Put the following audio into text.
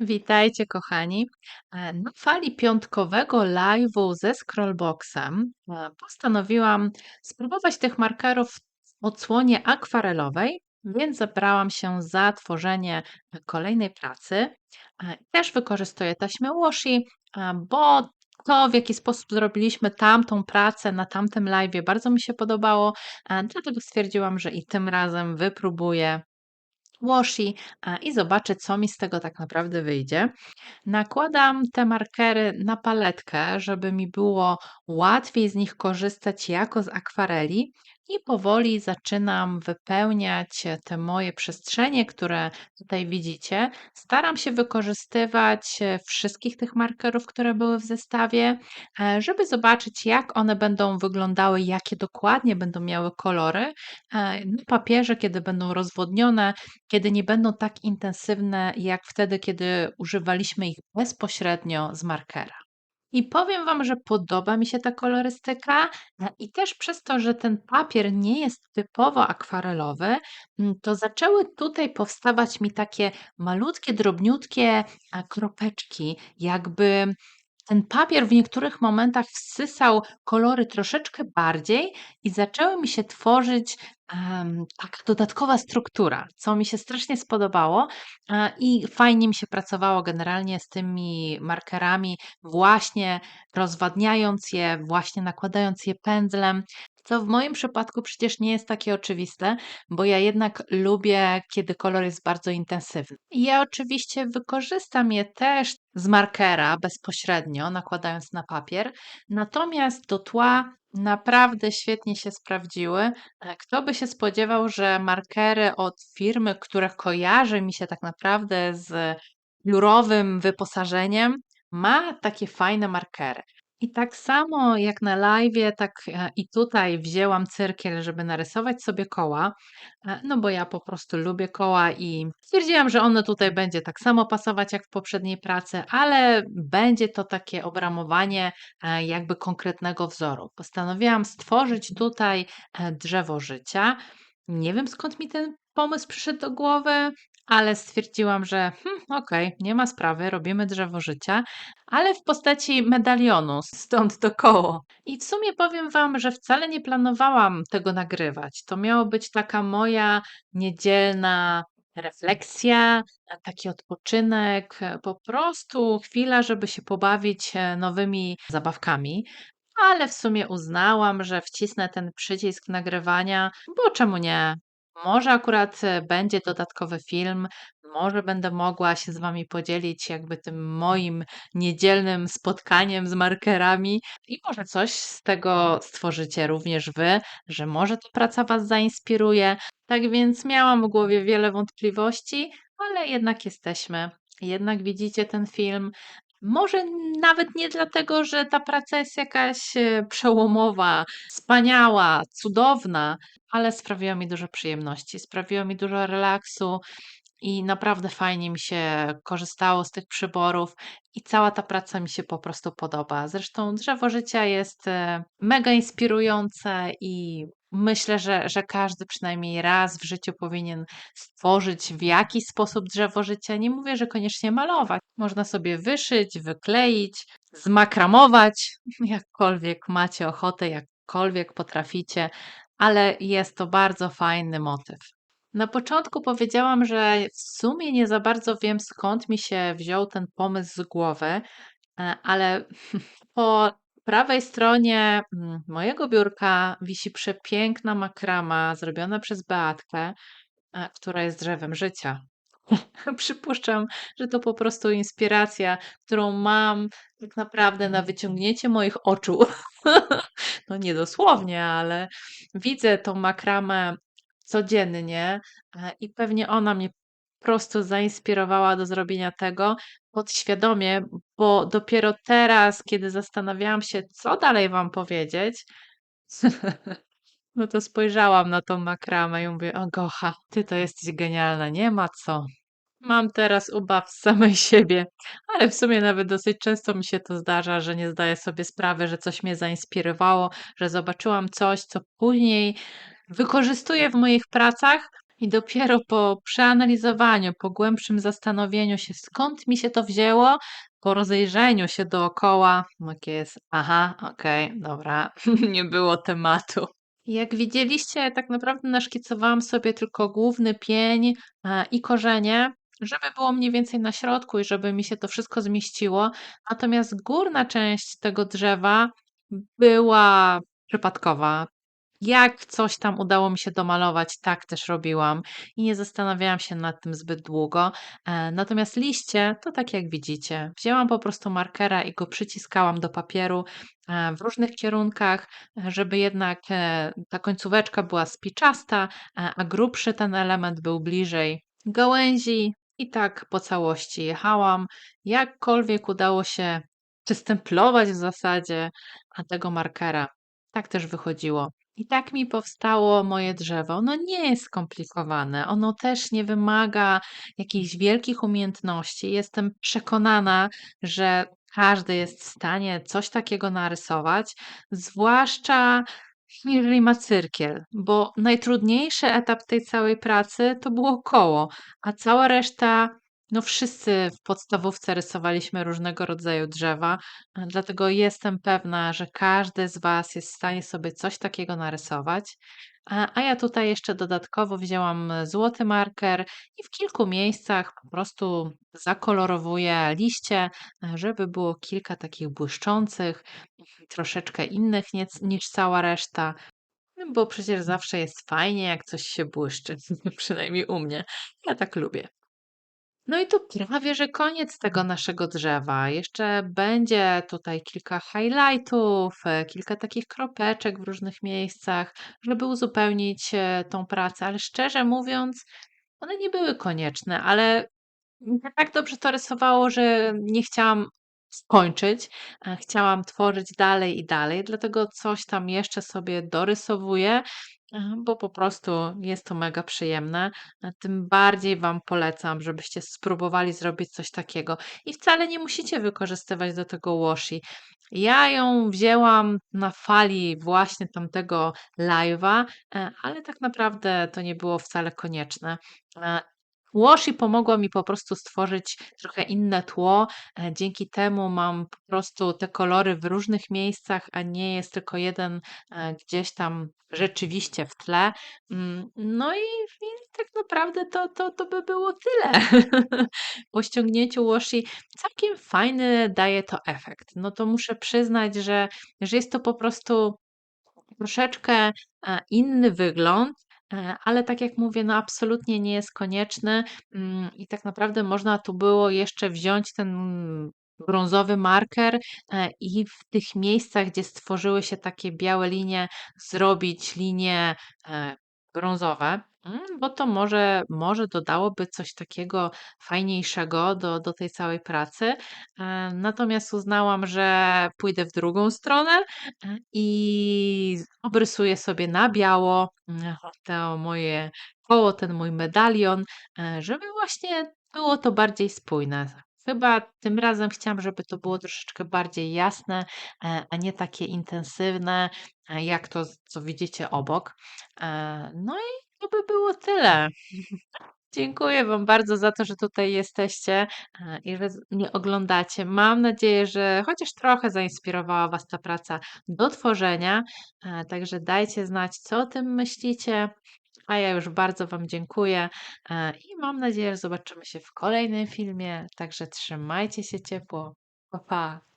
Witajcie kochani. E, Na fali piątkowego live'u ze Scrollboxem e, postanowiłam spróbować tych markerów w odsłonie akwarelowej, więc zabrałam się za tworzenie e, kolejnej pracy. Też wykorzystuję taśmę washi, bo to, w jaki sposób zrobiliśmy tamtą pracę na tamtym live'ie, bardzo mi się podobało, dlatego stwierdziłam, że i tym razem wypróbuję washi i zobaczę, co mi z tego tak naprawdę wyjdzie. Nakładam te markery na paletkę, żeby mi było łatwiej z nich korzystać jako z akwareli i powoli zaczynam wypełniać e, te moje przestrzenie, które tutaj widzicie. Staram się wykorzystywać e, wszystkich tych markerów, które były w zestawie, e, żeby zobaczyć, jak one będą wyglądały, jakie dokładnie będą miały kolory na papierze, kiedy będą rozwodnione, kiedy nie będą tak intensywne jak wtedy, kiedy używaliśmy ich bezpośrednio z markera. I powiem Wam, że podoba mi się ta kolorystyka e, i też przez to, że ten papier nie jest typowo akwarelowy, mm, to zaczęły tutaj powstawać mi takie malutkie, drobniutkie kropeczki, jakby ten papier w niektórych momentach wsysał kolory troszeczkę bardziej i zaczęły mi się tworzyć, em, taka dodatkowa struktura, co mi się strasznie spodobało, e, i fajnie mi się pracowało generalnie z tymi markerami, właśnie rozwadniając je, właśnie nakładając je pędzlem, co w moim przypadku przecież nie jest takie oczywiste, bo ja jednak lubię, kiedy kolor jest bardzo intensywny. Ja oczywiście wykorzystam je też z markera bezpośrednio, nakładając na papier, natomiast do tła naprawdę świetnie się sprawdziły. E, Kto by się spodziewał, że markery od firmy, które kojarzy mi się tak naprawdę z biurowym wyposażeniem, ma takie fajne markery. I tak samo jak na live'ie, tak e, i tutaj wzięłam cyrkiel, żeby narysować sobie koła, e, no bo ja po prostu lubię koła i stwierdziłam, że ono tutaj będzie tak samo pasować jak w poprzedniej pracy, ale będzie to takie obramowanie e, jakby konkretnego wzoru. Postanowiłam stworzyć tutaj drzewo życia. Nie wiem skąd mi ten pomysł przyszedł do głowy, ale stwierdziłam, że hmm, okej, nie ma sprawy, robimy drzewo życia, ale w postaci medalionu, stąd to koło. I w sumie powiem Wam, że wcale nie planowałam tego nagrywać. To miało być taka moja niedzielna refleksja, taki odpoczynek, po prostu chwila, żeby się pobawić e, nowymi zabawkami. Ale w sumie uznałam, że wcisnę ten przycisk nagrywania, bo czemu nie? Może akurat e, będzie dodatkowy film, może będę mogła się z Wami podzielić jakby tym moim niedzielnym spotkaniem z markerami i może coś z tego stworzycie również Wy, że może ta praca Was zainspiruje. Tak więc miałam w głowie wiele wątpliwości, ale jednak jesteśmy. Jednak widzicie ten film. Może nawet nie dlatego, że ta praca jest jakaś e, przełomowa, wspaniała, cudowna, ale sprawiła mi dużo przyjemności, sprawiło mi dużo relaksu i naprawdę fajnie mi się korzystało z tych przyborów i cała ta praca mi się po prostu podoba. Zresztą drzewo życia jest e, mega inspirujące i myślę, że, że każdy przynajmniej raz w życiu powinien stworzyć w jakiś sposób drzewo życia. Nie mówię, że koniecznie malować. Można sobie wyszyć, wykleić, zmakramować, jakkolwiek macie ochotę, jakkolwiek potraficie, ale jest to bardzo fajny motyw. Na początku powiedziałam, że w sumie nie za bardzo wiem, skąd mi się wziął ten pomysł z głowy, e, ale po prawej stronie mm, mojego biurka wisi przepiękna makrama zrobiona przez Beatkę, e, która jest drzewem życia. Przypuszczam, że to po prostu inspiracja, którą mam tak naprawdę na wyciągnięcie moich oczu. No nie dosłownie, ale widzę tą makramę codziennie e, i pewnie ona mnie po prostu zainspirowała do zrobienia tego podświadomie, bo dopiero teraz, kiedy zastanawiałam się, co dalej wam powiedzieć, no to spojrzałam na tą makramę i mówię: "O Gocha, ty to jesteś genialna, nie ma co". Mam teraz ubaw z samej siebie, ale w sumie nawet dosyć często mi się to zdarza, że nie zdaję sobie sprawy, że coś mnie zainspirowało, że zobaczyłam coś, co później wykorzystuję w moich pracach, I dopiero po przeanalizowaniu, po głębszym zastanowieniu się, skąd mi się to wzięło, po rozejrzeniu się dookoła, takie jest, aha, okej, dobra, nie było tematu. Jak widzieliście, tak naprawdę naszkicowałam sobie tylko główny pień e, i korzenie, żeby było mniej więcej na środku i żeby mi się to wszystko zmieściło. Natomiast górna część tego drzewa była przypadkowa. Jak coś tam udało mi się domalować, tak też robiłam i nie zastanawiałam się nad tym zbyt długo. E, natomiast liście, to tak jak widzicie, wzięłam po prostu markera i go przyciskałam do papieru e, w różnych kierunkach, żeby jednak e, ta końcóweczka była spiczasta, a grubszy ten element był bliżej gałęzi. I tak po całości jechałam. Jakkolwiek udało się przystemplować w zasadzie tego markera. Tak też wychodziło. I tak mi powstało moje drzewo. Ono nie jest skomplikowane, ono też nie wymaga jakichś wielkich umiejętności. Jestem przekonana, że każdy jest w stanie coś takiego narysować, zwłaszcza jeżeli ma cyrkiel, bo najtrudniejszy etap tej całej pracy to było koło, a cała reszta, no wszyscy w podstawówce rysowaliśmy różnego rodzaju drzewa, dlatego jestem pewna, że każdy z Was jest w stanie sobie coś takiego narysować. A, ja tutaj jeszcze dodatkowo wzięłam złoty marker i w kilku miejscach po prostu zakolorowuję liście, żeby było kilka takich błyszczących, troszeczkę innych niż cała reszta, no bo przecież zawsze jest fajnie, jak coś się błyszczy, przynajmniej u mnie. Ja tak lubię. No i to prawie że koniec tego naszego drzewa. Jeszcze będzie tutaj kilka highlightów, e, kilka takich kropeczek w różnych miejscach, żeby uzupełnić e, tą pracę, ale szczerze mówiąc, one nie były konieczne, ale tak dobrze to rysowało, że nie chciałam skończyć. E, chciałam tworzyć dalej i dalej, dlatego coś tam jeszcze sobie dorysowuję, bo po prostu jest to mega przyjemne. E, tym bardziej Wam polecam, żebyście spróbowali zrobić coś takiego. I wcale nie musicie wykorzystywać do tego washi. Ja ją wzięłam na fali właśnie tamtego live'a, e, ale tak naprawdę to nie było wcale konieczne. Washi pomogło mi po prostu stworzyć trochę inne tło. E, dzięki temu mam po prostu te kolory w różnych miejscach, a nie jest tylko jeden e, gdzieś tam rzeczywiście w tle. Mm, no i, i tak naprawdę to, to, to by było tyle. Po ściągnięciu Washi całkiem fajny daje to efekt. No to muszę przyznać, że, że jest to po prostu Troszeczkę, e, inny wygląd, ale tak jak mówię, no absolutnie nie jest konieczny, mm, i tak naprawdę można tu było jeszcze wziąć ten brązowy marker, e, i w tych miejscach, gdzie stworzyły się takie białe linie, zrobić linie, brązowe, mm, bo to może może dodałoby coś takiego fajniejszego do do tej całej pracy. Natomiast uznałam, że pójdę w drugą stronę E, i obrysuję sobie na biało, mm, to moje koło, ten mój medalion, e, żeby właśnie było to bardziej spójne. Chyba tym razem chciałam, żeby to było troszeczkę bardziej jasne, e, a nie takie intensywne, jak to, co widzicie obok. No i to by było tyle. Dziękuję Wam bardzo za to, że tutaj jesteście e, i że mnie oglądacie. Mam nadzieję, że chociaż trochę zainspirowała Was ta praca do tworzenia. E, Także dajcie znać, co o tym myślicie. A ja już bardzo Wam dziękuję e, i mam nadzieję, że zobaczymy się w kolejnym filmie. Także trzymajcie się ciepło. Pa, pa.